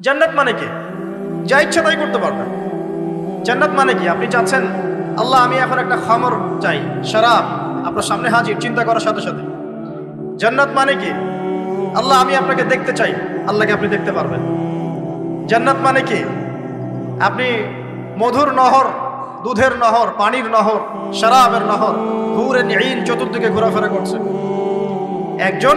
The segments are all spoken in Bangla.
জান্নাত মানে কি? যা ইচ্ছা তাই করতে পারবেন। জান্নাত মানে কি? আপনি চাচ্ছেন, আল্লাহ, আমি এখন একটা খামর চাই, শরাব। আপনার সামনে হাজির, চিন্তা করার সাথে সাথে। জান্নাত মানে কি? আল্লাহ, আমি আপনাকে দেখতে চাই, আল্লাহকে আপনি দেখতে পারবেন। জান্নাত মানে কি? আপনি মধুর নহর, দুধের নহর, পানির নহর, শরাবের নহর হুরে নিন চতুর্দিকে ঘোরাফেরা করছে একজন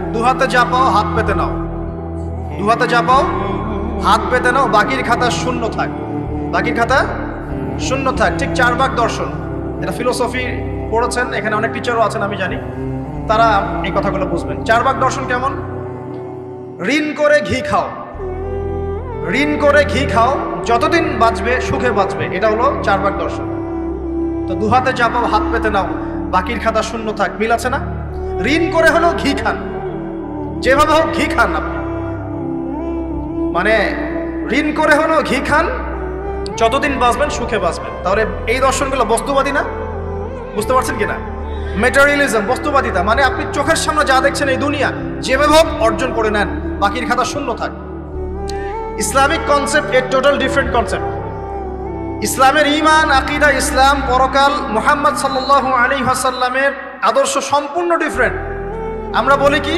দু হাতে যা পাও হাত পেতে নাও। দু হাতে যা পাও হাত পেতে নাও, বাকির খাতা শূন্য থাক। বাকির খাতা শূন্য থাক। ঠিক চারবাক দর্শন। এটা ফিলোসফি পড়েছেন, এখানে অনেক টিচারও আছেন, আমি জানি। তারা এই কথাগুলো বুঝবেন। চারবাক দর্শন কেমন? ঋণ করে ঘি খাও। ঋণ করে ঘি খাও, যতদিন বাঁচবে, সুখে বাঁচবে। এটা হলো চারবাক দর্শন। তো দু হাতে চাপাও, হাত পেতে নাও, বাকির খাতা শূন্য থাক। মিল আছে না? ঋণ করে হলো ঘি খান। যেভাবে হোক ঘি খান আপনি। মানে ঋণ করে হলো ঘি খান, যতদিন বাঁচবেন সুখে বাঁচবেন। তাহলে এই দর্শনগুলো বস্তুবাদী না? বুঝতে পারছেন কি না? মেটারিয়ালিজম বস্তুবাদিতা মানে আপনি চোখের সামনে যা দেখছেন এই দুনিয়া, যেভাবে হোক অর্জন করে নেন, বাকির খাতা শূন্য থাক। ইসলামিক কনসেপ্ট এর টোটাল ডিফারেন্ট কনসেপ্ট ইসলামের ইমান আকিদা, ইসলাম, পরকাল, মোহাম্মদ সাল্লাহ আলী হাসাল্লামের আদর্শ সম্পূর্ণ ডিফারেন্ট আমরা বলি কি?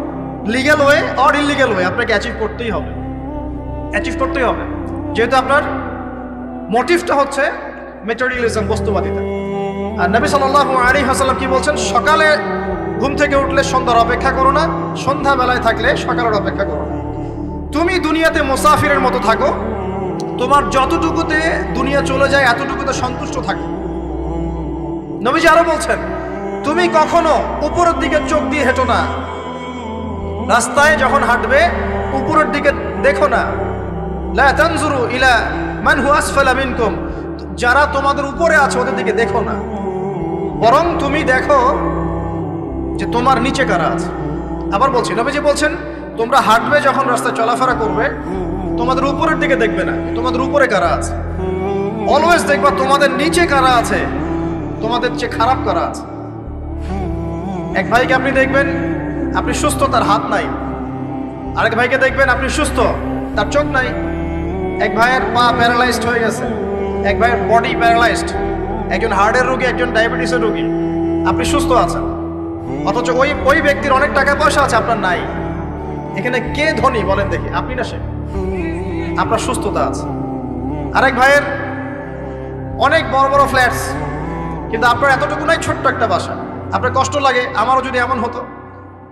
Legal way or illegal way আপনাকে অ্যাচিভ করতেই হবে। অ্যাচিভ করতেই হবে। যেহেতু আপনার মোটিভটা হচ্ছে মেটেরিয়ালিজম বস্তুবাদিতা। আর নবী সাল্লাহ আলী হাসাল্লাম কি বলছেন? সকালে ঘুম থেকে উঠলে সন্ধ্যার অপেক্ষা করো না, সন্ধ্যাবেলায় থাকলে সকালের অপেক্ষা করো। না তুমি দুনিয়াতে মুসাফিরের মতো থাকো, তোমার যতটুকুতে দুনিয়া চলে যায়, এতটুকুতে সন্তুষ্ট থাকো। নবীজি আরও বলছেন, তুমি কখনো উপরের দিকে চোখ দিয়ে হেঁটো না রাস্তায় যখন হাঁটবে, উপরের দিকে দেখো না। লা তানজুরু ইলা মান হু আসফালা মিনকুম। যারা তোমাদের উপরে আছে, ওদের দিকে দেখো না। বরং তুমি দেখো যে তোমার নিচে কারা আছে। আবার বলছি, নবীজি বলছেন, তোমরা হাঁটবে যখন রাস্তায় চলাফেরা করবে, তোমাদের উপরের দিকে দেখবে না তোমাদের উপরে কারা আছে। অলওয়েজ দেখবা তোমাদের নিচে কারা আছে, তোমাদের চেয়ে খারাপ কারা আছে। এক ভাইকে আপনি দেখবেন আপনি সুস্থ, তার হাত নাই। আরেক ভাইকে দেখবেন, আপনি সুস্থ, তার চোখ নাই। এক ভাইয়ের পা প্যারালাইজড হয়ে গেছে। এক ভাইয়ের বডি প্যারালাইজড একজন হার্টের রোগী, একজন ডায়াবেটিসের রোগী। আপনি সুস্থ আছেন। অথচ ওই ওই ব্যক্তির অনেক টাকা পয়সা আছে, আপনার নাই। এখানে কে ধনী, বলেন দেখি। আপনি না সে? আপনার সুস্থতা আছে। আরেক ভাইয়ের অনেক বড় বড় ফ্ল্যাটস কিন্তু আপনার এতটুকু নাই, ছোট্ট একটা বাসা। আপনার কষ্ট লাগে, আমারও যদি এমন হতো।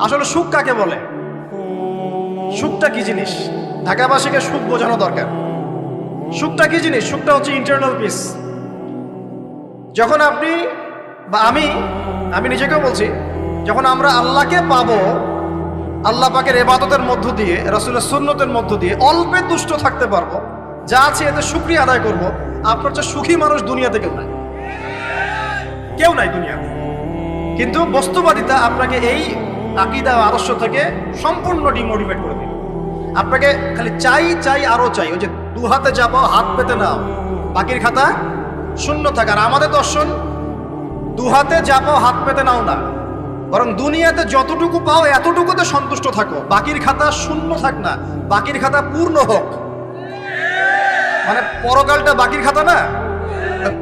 আসলে সুখ কাকে বলে? সুখটা কি জিনিস? ঢাকাবাসীকে সুখ বোঝানো দরকার। সুখটা কি জিনিস? সুখটা হচ্ছে ইন্টারনাল পিস যখন আপনি বা আমি আমি নিজেকেও বলছি, যখন আমরা আল্লাহকে পাবো, আল্লাহ পাকের এবাদতের মধ্য দিয়ে, রসুলের সুন্নতের মধ্য দিয়ে অল্পে তুষ্ট থাকতে পারব, যা আছে এতে সুক্রিয়া আদায় করব, আপনার চেয়ে সুখী মানুষ দুনিয়াতে কেউ নাই। কেউ নাই দুনিয়াতে। কিন্তু বস্তুবাদিতা আপনাকে এই আকিদা আদর্শ থেকে সম্পূর্ণ ডিমোটিভেট করে দিবে আপনাকে খালি চাই চাই, আরও চাই, ওই যে দু হাতে যাব হাত পেতে নাও। বাকির খাতা শূন্য থাকে, আর আমাদের দর্শন, দু হাতে যাব হাত পেতে নাও না। বরং দুনিয়াতে যতটুকু পাও, এতটুকুতে সন্তুষ্ট থাকো। বাকির খাতা শূন্য থাক না, বাকির খাতা পূর্ণ হোক। মানে পরকালটা বাকির খাতা না?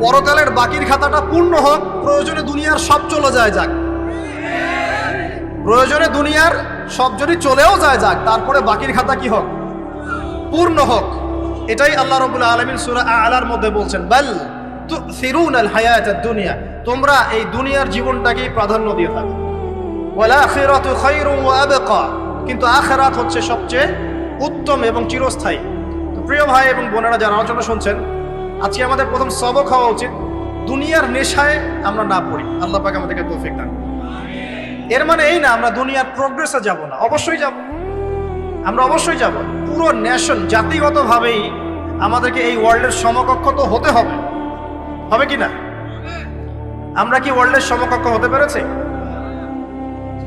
পরকালের বাকির খাতাটা পূর্ণ হোক, প্রয়োজনে দুনিয়ার সব চলে যায় যাক। প্রয়োজনে দুনিয়ার সব যদি চলেও যায়, যাক, তারপরে বাকির খাতা কি হোক? পূর্ণ হোক। এটাই আল্লাহ রবুল্লা আলমিন সুরা আলার মধ্যে বলছেন, বাল ফিরুন আল হায়াত দুনিয়া তোমরা এই দুনিয়ার জীবনটাকেই প্রাধান্য দিয়ে থাকো। ওয়ালা আখিরাতু খায়রুন ওয়া আবকা কিন্তু আখিরাত হচ্ছে সবচেয়ে উত্তম এবং চিরস্থায়ী। তো প্রিয় ভাই এবং বোনেরা যারা আলোচনা শুনছেন, আজকে আমাদের প্রথম সবক হওয়া উচিত। দুনিয়ার নেশায় আমরা না পড়ি। আল্লাহ পাক আমাদেরকে তৌফিক দান। এর মানে এই না, আমরা দুনিয়ার প্রোগ্রেসে যাব না। অবশ্যই যাব। আমরা অবশ্যই যাব। পুরো নেশন জাতিগতভাবেই আমাদেরকে এই ওয়ার্ল্ডের সমকক্ষ তো হতে হবে। হবে কি না? আমরা কি ওয়ার্ল্ডের সমকক্ষ হতে পেরেছি?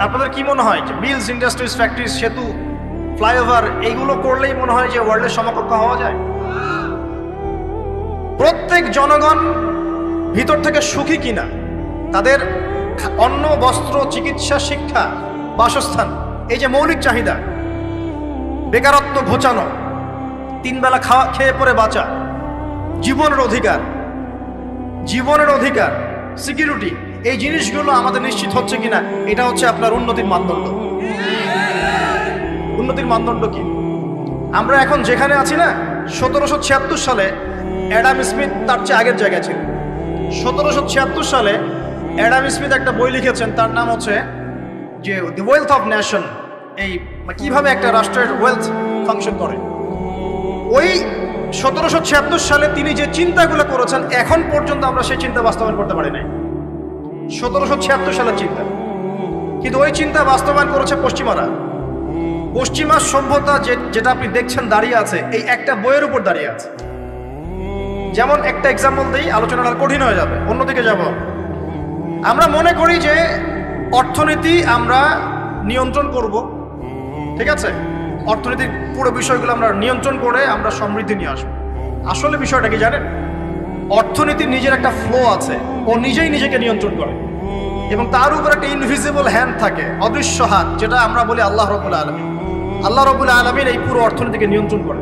আপনাদের কি মনে হয় যে মিলস ইন্ডাস্ট্রিজ, ফ্যাক্টরিজ, সেতু, ফ্লাইওভার, এইগুলো করলেই মনে হয় যে ওয়ার্ল্ডের সমকক্ষ হওয়া যায়? প্রত্যেক জনগণ ভিতর থেকে সুখী কিনা, তাদের অন্ন, বস্ত্র, চিকিৎসা, শিক্ষা, বাসস্থান, এই যে মৌলিক চাহিদা, বেকারত্ব ঘোচানো তিনবেলা খাওয়া খেয়ে পরে বাঁচা, জীবনের অধিকার জীবনের অধিকার, সিকিউরিটি, এই জিনিসগুলো আমাদের নিশ্চিত হচ্ছে কিনা, এটা হচ্ছে আপনার উন্নতির মানদণ্ড। উন্নতির মানদণ্ড কি? আমরা এখন যেখানে আছি না, সতেরোশো ছিয়াত্তর সালে অ্যাডাম স্মিথ তার চেয়ে আগের জায়গায় ছিল সতেরোশো ছিয়াত্তর সালে অ্যাডাম স্মিথ একটা বই লিখেছেন, তার নাম হচ্ছে যে দি ওয়েলথ অফ ন্যাশন এই কীভাবে একটা রাষ্ট্রের ওয়েলথ ফাংশন করে। ওই সতেরোশো ছিয়াত্তর সালে তিনি যে চিন্তাগুলো করেছেন, এখন পর্যন্ত আমরা সেই চিন্তা বাস্তবায়ন করতে পারি নাই। সতেরোশো ছিয়াত্তর সালের চিন্তা। কিন্তু ওই চিন্তা বাস্তবায়ন করেছে পশ্চিমারা। পশ্চিমা সভ্যতা যেটা আপনি দেখছেন দাঁড়িয়ে আছে, এই একটা বইয়ের উপর দাঁড়িয়ে আছে। যেমন একটা এক্সাম্পল দিই, আলোচনাটা কঠিন হয়ে যাবে। অন্যদিকে যাব। আমরা মনে করি যে অর্থনীতি আমরা নিয়ন্ত্রণ করব। ঠিক আছে? অর্থনীতির পুরো বিষয়গুলো আমরা নিয়ন্ত্রণ করে আমরা সমৃদ্ধি নিয়ে আসব। আসলে বিষয়টা কি জানেন? অর্থনীতির নিজের একটা ফ্লো আছে। ও নিজেই নিজেকে নিয়ন্ত্রণ করে। এবং তার উপর একটা ইনভিজিবল হ্যান্ড থাকে, অদৃশ্য হাত, যেটা আমরা বলি আল্লাহ রবুল্লা আলমী আল্লাহ রবুল্লা আলমীর এই পুরো অর্থনীতিকে নিয়ন্ত্রণ করে।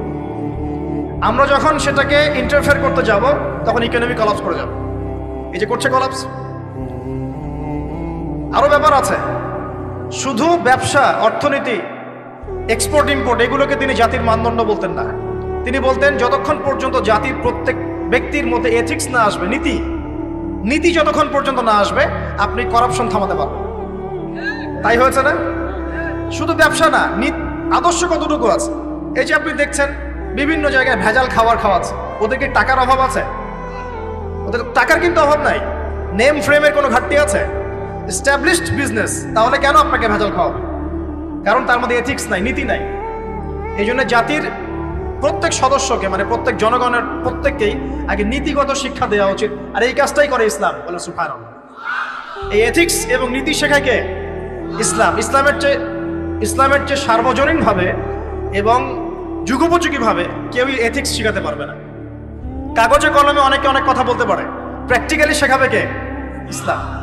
আমরা যখন সেটাকে ইন্টারফেয়ার করতে যাব, তখন ইকোনমি কলাপস করে যাব। এই যে করছে কলাপস আরও ব্যাপার আছে। শুধু ব্যবসা, অর্থনীতি এক্সপোর্ট ইম্পোর্ট এগুলোকে তিনি জাতির মানদণ্ড বলতেন না। তিনি বলতেন, যতক্ষণ পর্যন্ত জাতির প্রত্যেক ব্যক্তির মধ্যে এথিক্স না আসবে, নীতি নীতি যতক্ষণ পর্যন্ত না আসবে, আপনি করাপশন থামাতে পারবেন। তাই হয়েছে না? শুধু ব্যবসা না আদর্শ কতটুকু আছে? এই যে আপনি দেখছেন, বিভিন্ন জায়গায় ভেজাল খাবার খাওয়াচ্ছে ওদের কি টাকার অভাব আছে? ওদের টাকার কিন্তু অভাব নাই। নেম ফ্রেমের কোনো ঘাটতি আছে? এস্টাবলিশড বিজনেস তাহলে কেন আপনাকে ভেজাল খাওয়াবে? কারণ তার মধ্যে এথিক্স নাই, নীতি নাই। এই জন্য জাতির প্রত্যেক সদস্যকে মানে প্রত্যেক জনগণের প্রত্যেককেই আগে নীতিগত শিক্ষা দেওয়া উচিত। আর এই কাজটাই করে ইসলাম, বলে সুফান এই এথিক্স এবং নীতি শেখায় কে? ইসলাম। ইসলামের চেয়ে ইসলামের চেয়ে সার্বজনীনভাবে এবং যুগোপযোগীভাবে কেউই এথিক্স শেখাতে পারবে না। কাগজে কলমে অনেকে অনেক কথা বলতে পারে। প্র্যাকটিক্যালি শেখাবে কে? ইসলাম।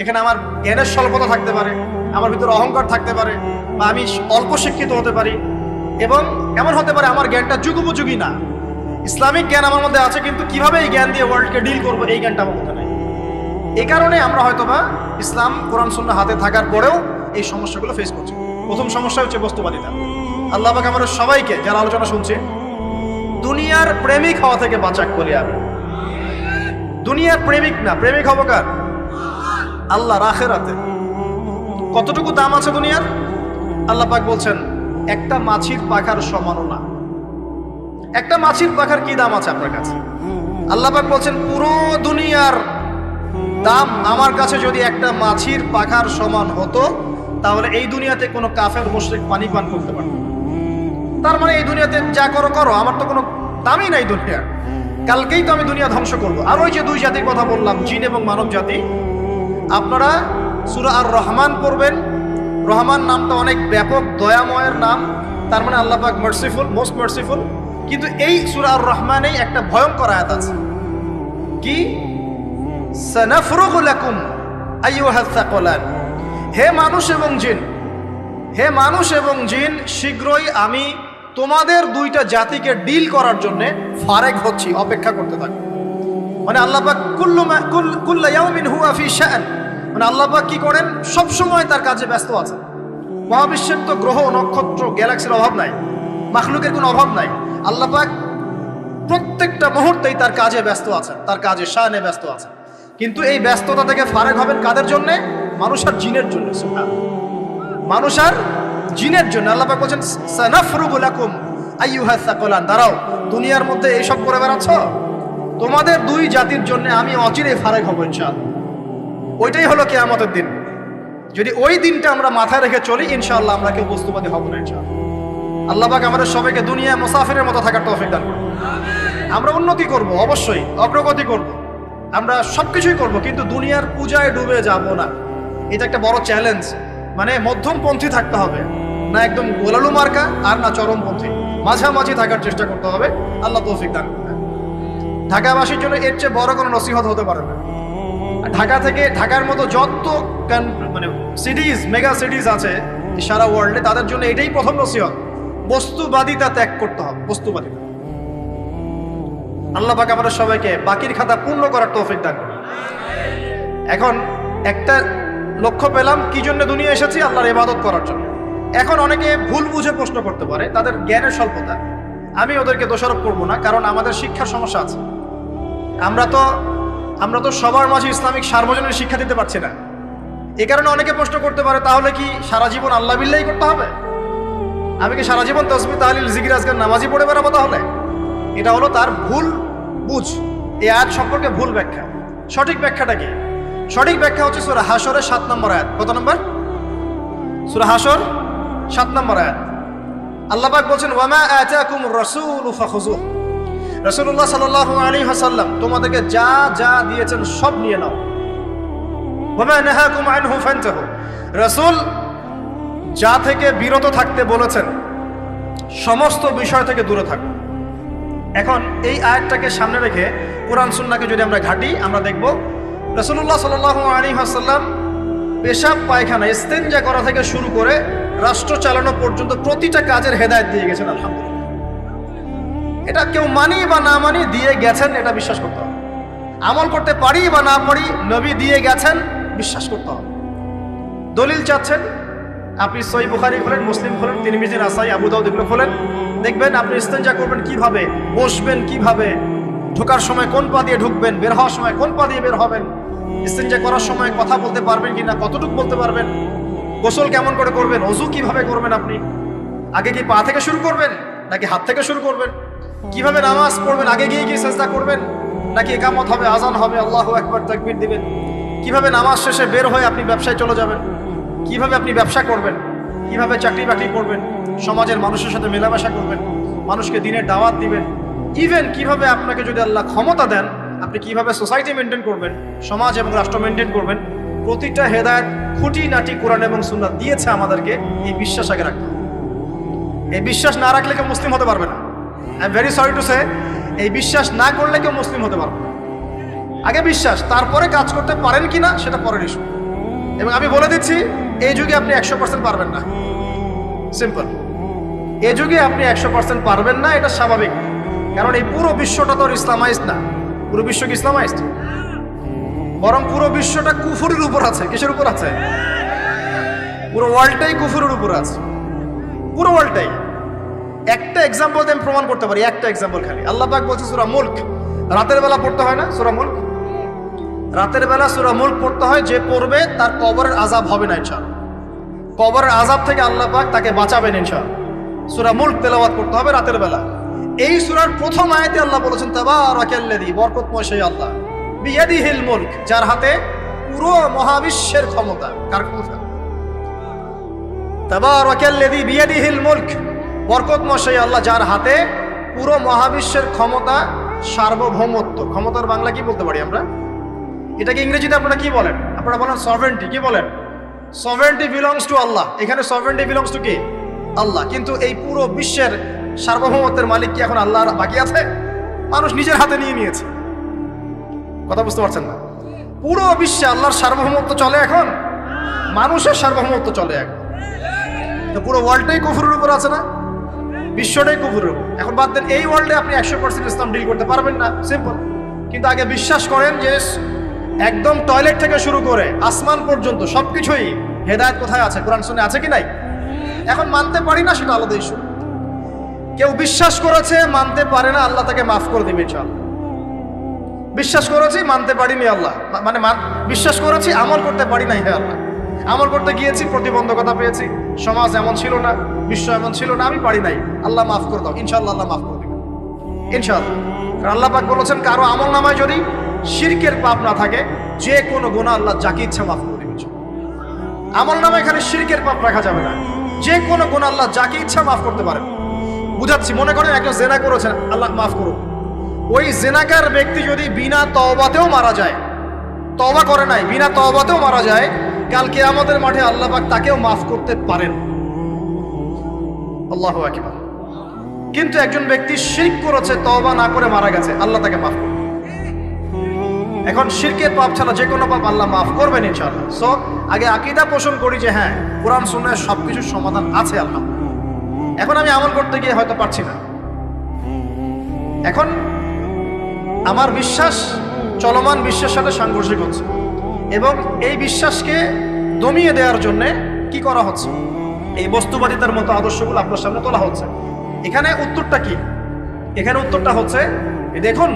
এখানে আমার জ্ঞানের স্বল্পতা থাকতে পারে, আমার ভিতরে অহংকার থাকতে পারে, বা আমি অল্প শিক্ষিত হতে পারি। এবং এমন হতে পারে আমার জ্ঞানটা যুগোপযোগী না। ইসলামিক জ্ঞান আমার মধ্যে আছে, কিন্তু কীভাবে এই জ্ঞান দিয়ে ওয়ার্ল্ডকে ডিল করব, এই জ্ঞানটা আমার মধ্যে নেই। এই কারণে আমরা হয়তোবা ইসলাম, কোরআন শূন্য হাতে থাকার পরেও এই সমস্যাগুলো ফেস করছি। প্রথম সমস্যা হচ্ছে বস্তুবাদিতা। আল্লাহ পাক আমাদের সবাইকে, যারা আলোচনা শুনছে, দুনিয়ার প্রেমিক হওয়া থেকে বাঁচাক বলি আমি। দুনিয়ার প্রেমিক না, প্রেমিক হব কার আল্লাহ রাখেরাতে কতটুকু দাম আছে দুনিয়ার? আল্লাহ পাক বলছেন, একটা মাছির পাখার সমানও না একটা মাছির পাখার কি দাম আছে আপনার কাছে? আল্লাহ পাক বলছেন, পুরো দুনিয়ার দাম আমার কাছে যদি একটা মাছির পাখার সমান হতো, তাহলে এই দুনিয়াতে কোনো কাফের, মুশরিক পানি পান করতে পারত। তার মানে এই দুনিয়াতে যা করো করো, আমার তো কোনো দামই নাই দুনিয়ার। কালকেই তো আমি দুনিয়া ধ্বংস করব। আর ওই যে দুই জাতির কথা বললাম, জিন এবং মানব জাতি আপনারা সুরা আর রহমান পড়বেন। রহমান নামটা অনেক ব্যাপক, দয়াময়ের নাম। তার মানে আল্লাহ পাক মার্সিফুল মোস্ট মার্সিফুল কিন্তু এই সুরা আর রহমানেই একটা ভয়ঙ্কর আয়াত আছে। কি? হে মানুষ এবং জিন, হে মানুষ এবং জিন, শীঘ্রই আমি তোমাদের দুইটা জাতিকে ডিল করার জন্য ফারেক হচ্ছি, অপেক্ষা করতে থাকো মানে আল্লাহ পাক কুল্লু হুয়া ফি শাআন মানে আল্লাহ পাক কি করেন? সব সময় তার কাজে ব্যস্ত আছে মহাবিশ্বের তো গ্রহ, নক্ষত্র, গ্যালাক্সির অভাব নাই। মাখলুকের কোনো অভাব নাই। আল্লাপাক প্রত্যেকটা মুহূর্তেই তার কাজে ব্যস্ত আছেন, তার কাজে শানে ব্যস্ত আছেন। কিন্তু এই ব্যস্ততা থেকে ফারেক হবেন কাদের জন্যে? মানুষ আর জিনের জন্য। মানুষ আর জিনের জন্য। আল্লাহ পাক বলছেন, সানাফরুগু লাকুম আইয়ুহাস সাকলান। দাঁড়াও, দুনিয়ার মধ্যে এইসব করে বেড়াচ্ছ? তোমাদের দুই জাতির জন্য আমি অচিরে ফারেক হব, ইনশাআল্লাহ। ওইটাই হলো কিয়ামতের দিন। যদি ওই দিনটা আমরা মাথায় রেখে চলি, ইনশাআল্লাহ আমরা কেউ বস্তুবাদী হব না, ইনশাআল্লাহ। আল্লাহ পাক আমাদের সবাইকে দুনিয়া মুসাফিরের মতো থাকার তৌফিক দান করুন। আমরা উন্নতি করব, অবশ্যই। অগ্রগতি করব। আমরা সবকিছুই করব, কিন্তু দুনিয়ার পূজায় ডুবে যাব না। এটা একটা বড় চ্যালেঞ্জ মানে মধ্যমপন্থী থাকতে হবে। না একদম গোলালু মার্কা আর না চরমপন্থী। মাঝামাঝি থাকার চেষ্টা করতে হবে। আল্লাহ তৌফিক দান ঢাকাবাসীর জন্য এর চেয়ে বড় কোনো নসিহত হতে পারে না। ঢাকা থেকে ঢাকার মতো যত মানে সিটিজ মেগা সিটিজ আছে সারা ওয়ার্ল্ডে তাদের জন্য এটাই প্রথম নসিহত। বস্তুবাদিতা ত্যাগ করতে হবে, বস্তুবাদিতা। আল্লাহ পাক আমাদের সবাইকে বাকির খাতা পূর্ণ করার তৌফিক দান। এখন একটা লক্ষ্য পেলাম, কি জন্য দুনিয়া এসেছি? আল্লাহর ইবাদত করার জন্য। এখন অনেকে ভুল বুঝে প্রশ্ন করতে পারে, তাদের জ্ঞানের স্বল্পতা। আমি ওদেরকে দোষারোপ করব না, কারণ আমাদের শিক্ষার সমস্যা আছে। আমরা তো আমরা তো সবার মাঝে ইসলামিক সার্বজনীন শিক্ষা দিতে পারছি না। এ কারণে অনেকে প্রশ্ন করতে পারে, তাহলে কি সারা জীবন আল্লাহ বিল্লাহি করতে হবে? আমি কি সারা জীবন তসবি তাহলিল, জিকির আজকাল নামাজি পড়ে বেড়াবো তাহলে? এটা হলো তার ভুল বুঝ। এই আয়াত সম্পর্কে ভুল ব্যাখ্যা। সঠিক ব্যাখ্যাটা কি? সঠিক ব্যাখ্যা হচ্ছে সুরা হাসরের সাত নম্বর আয়াত। কত নম্বর? সুরা হাসর সাত নম্বর আয়াত। আল্লাহ পাক বলছেন ওয়ামা আতাকুম রাসূল ফাখুযু রাসূলুল্লাহ সাল্লাল্লাহু আলাইহি ওয়াসাল্লাম তোমাদেরকে যা যা দিয়েছেন সব নিয়ে নাও। রাসূল যা থেকে বিরত থাকতে বলেছেন, সমস্ত বিষয় থেকে দূরে থাকুন এখন এই আয়াতটাকে সামনে রেখে কোরআন সুন্নাকে যদি আমরা ঘাটি, আমরা দেখব রসুল্লাহ সাল আলী হাসাল্লাম পেশাব, পায়খানা ইস্তেঞ্জা করা থেকে শুরু করে রাষ্ট্র চালানো পর্যন্ত প্রতিটা কাজের হেদায়ত দিয়ে গেছেন, আলহামদুলিল্লাহ। এটা কেউ মানি বা না মানি দিয়ে গেছেন, এটা বিশ্বাস করতে হবে। আমল করতে পারি বা না পারি, নবী দিয়ে গেছেন, বিশ্বাস করতে হবে। দলিল চাচ্ছেন, আপনি সই বুখারি খোলেন, মুসলিম খোলেন তিনি মিজিন আসাই আবু দাউদ এগুলো খোলেন। দেখবেন আপনি ইস্তেঞ্জা করবেন কীভাবে, বসবেন কীভাবে, ঢোকার সময় কোন পা দিয়ে ঢুকবেন, বের হওয়ার সময় কোন পা দিয়ে বের হবেন, ইস্তেঞ্জা করার সময় কথা বলতে পারবেন কিনা, কতটুকু বলতে পারবেন, গোসল কেমন করে করবেন, অজু কীভাবে করবেন আপনি, আগে কি পা থেকে শুরু করবেন, নাকি হাত থেকে শুরু করবেন? কীভাবে নামাজ পড়বেন? আগে গিয়ে গিয়ে চেষ্টা করবেন? নাকি একামত হবে, আজান হবে? আল্লাহ একবার তাকবির দিবেন? কীভাবে নামাজ শেষে বের হয়ে আপনি ব্যবসায় চলে যাবেন? কীভাবে আপনি ব্যবসা করবেন? কীভাবে চাকরি বাকরি করবেন? সমাজের মানুষের সাথে মেলামেশা করবেন? মানুষকে দিনের দাওয়াত দিবেন? ইভেন কীভাবে আপনাকে যদি আল্লাহ ক্ষমতা দেন, আপনি কীভাবে সোসাইটি মেনটেন করবেন? সমাজ এবং রাষ্ট্র মেনটেন করবেন? প্রতিটা হেদায়ত খুঁটি নাটি কোরআন এবং সুন্নাত দিয়েছে আমাদেরকে এই বিশ্বাস আগে রাখতে এই বিশ্বাস না রাখলে কেউ মুসলিম হতে পারবে না। I very sorry to say এই বিশ্বাস না করলে কেউ মুসলিম হতে পারবে আগে বিশ্বাস, তারপরে কাজ করতে পারেন কি না, সেটা পরের ইস্যু এবং আমি বলে দিচ্ছি, এই যুগে আপনি একশো পার্সেন্ট পারবেন না। সিম্পল এই যুগে আপনি একশো পার্সেন্ট পারবেন না, এটা স্বাভাবিক। কারণ এই পুরো বিশ্বটা তো ইসলামাইজড না। পুরো বিশ্ব কি ইসলামাইজড? বরং পুরো বিশ্বটা কুফুরের উপর আছে। কিসের উপর আছে? পুরো ওয়ার্ল্ডটাই কুফুরের উপর আছে। পুরো ওয়ার্ল্ডটাই একটা এক্সাম্পল আমি প্রমাণ করতে পারি, একটা এক্সাম্পল খালি। আল্লাহ পাক বলছে সুরা মুল্ক, রাতের বেলা পড়তে হয় না সুরা মুল্ক? রাতের বেলা সুরা মুল্ক পড়তে হয়, যে পড়বে তার কবরের আজাব হবে না ইনশাআল্লাহ। কবরের আজাব থেকে আল্লাহ পাক তাকে বাঁচাবেন ইনশাআল্লাহ। সুরা মুল্ক তেলাওয়াত করতে হবে রাতের বেলা। এই সুরার প্রথম আয়াতে আল্লাহ বলেছেন, তাবারাকাল্লাযী, বরকতময় সেই আল্লাহ। বিয়াদিহিল মুলক যার হাতে পুরো মহাবিশ্বের ক্ষমতা। কার ক্ষমতা? তাবারাকাল্লাযী বিয়াদিহিল মুলক বরকতময় সেই আল্লাহ যার হাতে পুরো মহাবিশ্বের ক্ষমতা, সার্বভৌমত্ব, ক্ষমতার বাংলা কি বলতে পারি আমরা? এটাকে ইংরেজিতে আপনারা কি বলেন? আপনারা বলেন সভেন্টি কি বলেন? সভেন্টি বিলংস টু আল্লাহ এখানে সভেন্টি বিলংস টু কি? আল্লাহ। কিন্তু এই পুরো বিশ্বের সার্বভৌমত্বের মালিক কি এখন আল্লাহ বাকি আছে? মানুষ নিজের হাতে নিয়ে নিয়েছে। কথা বুঝতে পারছেন না? পুরো বিশ্বে আল্লাহর সার্বভৌমত্ব চলে এখন? মানুষের সার্বভৌমত্ব চলে এখন। তো পুরো ওয়ার্ল্ডটাই কুফুরের উপর আছে না? বিশ্বটাই উপর। এখন বাদ দেন, এই ওয়ার্ল্ডে আপনি একশো পার্সেন্ট ইসলাম ডিল করতে পারবেন না। সিম্পল কিন্তু আগে বিশ্বাস করেন যে একদম টয়লেট থেকে শুরু করে আসমান পর্যন্ত সবকিছুই হেদায়ত কোথায় আছে? কোরআন শুনে আছে কি নাই? এখন মানতে পারি না, সেটা আলাদা ইস্যু কেউ বিশ্বাস করেছে, মানতে পারে না, আল্লাহ তাকে মাফ করে দিবে চল বিশ্বাস করেছি, মানতে পারিনি আল্লাহ। মানে মান- বিশ্বাস করেছি, আমল করতে পারি নাই হে আল্লাহ। আমল করতে গিয়েছি, প্রতিবন্ধকতা পেয়েছি। সমাজ এমন ছিল না, বিশ্ব এমন ছিল না, আমি পারি নাই। আল্লাহ মাফ করে দাও ইনশাল্লাহ আল্লাহ মাফ করে দিবে ইনশাআল্লাহ। আল্লাহ পাক বলেছেন, কারও আমল নামায় যদি শিরকের পাপ না থাকে, যে কোনো গুণা আল্লাহ যাকে ইচ্ছা মাফ করে দিবে আমল নামে এখানে শিরকের পাপ রাখা যাবে না। যে কোনো গুণ আল্লাহ যাকে ইচ্ছা মাফ করতে পারেন বুঝাচ্ছি, মনে করেন একজন জেনা করেছেন, আল্লাহ মাফ করুন ওই জেনাকার ব্যক্তি যদি বিনা তওবাতেও মারা যায়, তওবা করে নাই, বিনা তওবাতেও মারা যায় কালকে আমাদের মাঠে আল্লাহ পাক তাকেও মাফ করতে পারেন। আল্লাহ আকবার। কিন্তু একজন ব্যক্তি শিরক করেছে, তওবা না করে মারা গেছে, আল্লাহ তাকে মাফ করবে এখন শিরকের পাপ ছাড়া যে কোনো পাপ আল্লাহ মাফ করবেন ইনশাআল্লাহ। সো আগে আকিদা পোষণ করি যে হ্যাঁ কোরআন শুনে সব কিছুর সমাধান আছে আল্লাহ এখন আমি আমল করতে গিয়ে হয়তো পারছি না। এখন আমার বিশ্বাস, চলমান বিশ্বের সাথে সাংঘর্ষিক হচ্ছে। এই বিশ্বাসকে দমিয়ে দেওয়ার জন্য কি করা হচ্ছে? এই বস্তুবাদিতার মতো আদর্শগুলো আপনার সামনে তোলা হচ্ছে। এখানে উত্তরটা কি? এখানে উত্তরটা হচ্ছে দেখুন,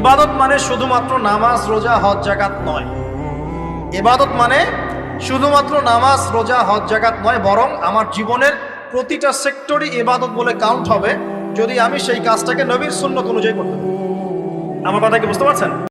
ইবাদত মানে শুধুমাত্র নামাজ, রোজা, হজ জাকাত নয়। ইবাদত মানে শুধুমাত্র নামাজ, রোজা, হজ জাকাত নয়, বরং আমার জীবনের প্রতিটা সেক্টরই ইবাদত বলে কাউন্ট হবে যদি আমি সেই কাজটাকে নবীর সুন্নত অনুযায়ী করতে আমার কথা কি বুঝতে পারছেন?